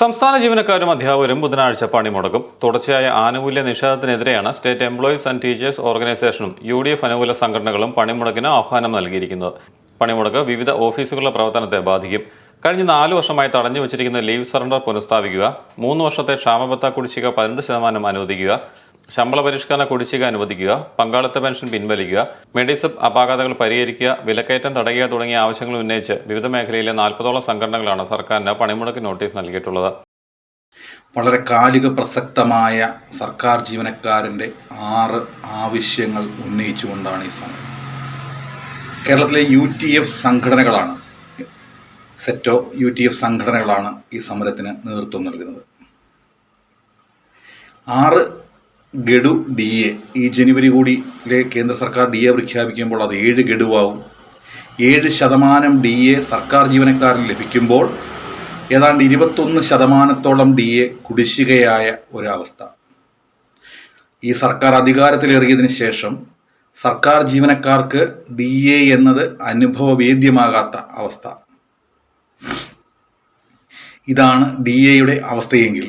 സംസ്ഥാന ജീവനക്കാരും അധ്യാപകരും ബുധനാഴ്ച പണിമുടക്കും. തുടർച്ചയായ ആനുകൂല്യ നിഷേധത്തിനെതിരെയാണ് സ്റ്റേറ്റ് എംപ്ലോയീസ് ആൻഡ് ടീച്ചേഴ്സ് ഓർഗനൈസേഷനും യു ഡി എഫ് അനുകൂല സംഘടനകളും പണിമുടക്കിന് ആഹ്വാനം നൽകിയിരിക്കുന്നത്. പണിമുടക്ക് വിവിധ ഓഫീസുകളുടെ പ്രവർത്തനത്തെ ബാധിക്കും. കഴിഞ്ഞ നാല് വർഷമായി തടഞ്ഞു വച്ചിരിക്കുന്ന ലീവ് സറണ്ടർ പുനഃസ്ഥാപിക്കുക മൂന്ന് വർഷത്തെ ക്ഷാമബത്ത കുടിശ്ശിക പതിനെട്ട് ശതമാനം അനുവദിക്കുക ശമ്പള പരിഷ്കരണ കുടിശ്ശിക അനുവദിക്കുക പങ്കാളിത്ത പെൻഷൻ പിൻവലിക്കുക മെഡിസബ് അപാകതകൾ പരിഹരിക്കുക വിലക്കയറ്റം തടയുക തുടങ്ങിയ ആവശ്യങ്ങൾ ഉന്നയിച്ച് വിവിധ മേഖലയിലെ നാൽപ്പതോളം സംഘടനകളാണ് സർക്കാരിന് പണിമുടക്ക് നോട്ടീസ് നൽകിയിട്ടുള്ളത്. വളരെ കാലിക പ്രസക്തമായ സർക്കാർ ജീവനക്കാരന്റെ ആറ് ആവശ്യങ്ങൾ ഉന്നയിച്ചുകൊണ്ടാണ് ഈ സമരം. കേരളത്തിലെ യു ടി എഫ് സംഘടനകളാണ് സെറ്റോ യു ടി എഫ് സംഘടനകളാണ് ഈ സമരത്തിന് നേതൃത്വം നൽകുന്നത്. ആറ് ഗഡു ഡി എ ഈ ജനുവരി കൂടിയിലെ കേന്ദ്ര സർക്കാർ ഡി എ പ്രഖ്യാപിക്കുമ്പോൾ അത് ഏഴ് ഗഡുവാകും. ഏഴ് ശതമാനം ഡി എ സർക്കാർ ജീവനക്കാരന് ലഭിക്കുമ്പോൾ ഏതാണ്ട് ഇരുപത്തൊന്ന് ശതമാനത്തോളം ഡി എ കുടിശ്ശികയായ ഒരവസ്ഥ. ഈ സർക്കാർ അധികാരത്തിലേറിയതിന് ശേഷം സർക്കാർ ജീവനക്കാർക്ക് ഡി എ എന്നത് അനുഭവവേദ്യമാകാത്ത അവസ്ഥ. ഇതാണ് ഡി എയുടെ അവസ്ഥയെങ്കിൽ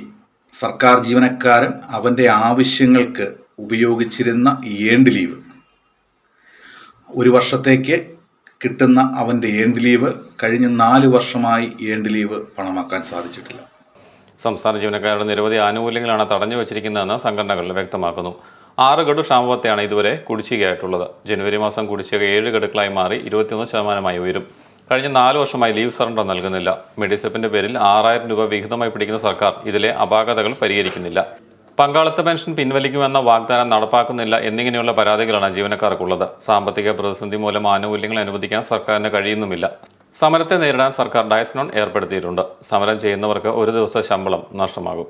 സർക്കാർ ജീവനക്കാരൻ അവന്റെ ആവശ്യങ്ങൾക്ക് ഉപയോഗിച്ചിരുന്ന ഏണ്ട് ലീവ്. ഒരു വർഷത്തേക്ക് കിട്ടുന്ന അവന്റെ ഏണ്ട് ലീവ് കഴിഞ്ഞ നാല് വർഷമായി ഏണ്ട് ലീവ് പണമാക്കാൻ സാധിച്ചിട്ടില്ല. സംസ്ഥാന ജീവനക്കാരുടെ നിരവധി ആനുകൂല്യങ്ങളാണ് തടഞ്ഞു വച്ചിരിക്കുന്നതെന്ന് സംഘടനകൾ വ്യക്തമാക്കുന്നു. ആറ് ഗഡു ക്ഷാമത്തെയാണ് ഇതുവരെ കുടിശ്ശികയായിട്ടുള്ളത്. ജനുവരി മാസം കുടിശ്ശിക ഏഴ് ഗഡുക്കളായി മാറി ഇരുപത്തിയൊന്ന് ശതമാനമായി ഉയരും. കഴിഞ്ഞ നാല് വർഷമായി ലീവ് സറണ്ടർ നൽകുന്നില്ല. മെഡിസെപ്പിന്റെ പേരിൽ ആറായിരം രൂപ വിഹിതമായി പിടിക്കുന്ന സർക്കാർ ഇതിലെ അപാകതകൾ പരിഹരിക്കുന്നില്ല. പങ്കാളിത്ത പെൻഷൻ പിൻവലിക്കുമെന്ന വാഗ്ദാനം നടപ്പാക്കുന്നില്ല എന്നിങ്ങനെയുള്ള പരാതികളാണ് ജീവനക്കാർക്കുള്ളത്. സാമ്പത്തിക പ്രതിസന്ധി മൂലം ആനുകൂല്യങ്ങൾ അനുവദിക്കാൻ സർക്കാരിന് കഴിയുന്നുമില്ല. സമരത്തെ നേരിടാൻ സർക്കാർ ഡയസ്നോൺ ഏർപ്പെടുത്തിയിട്ടുണ്ട്. സമരം ചെയ്യുന്നവർക്ക് ഒരു ദിവസം ശമ്പളം നഷ്ടമാകും.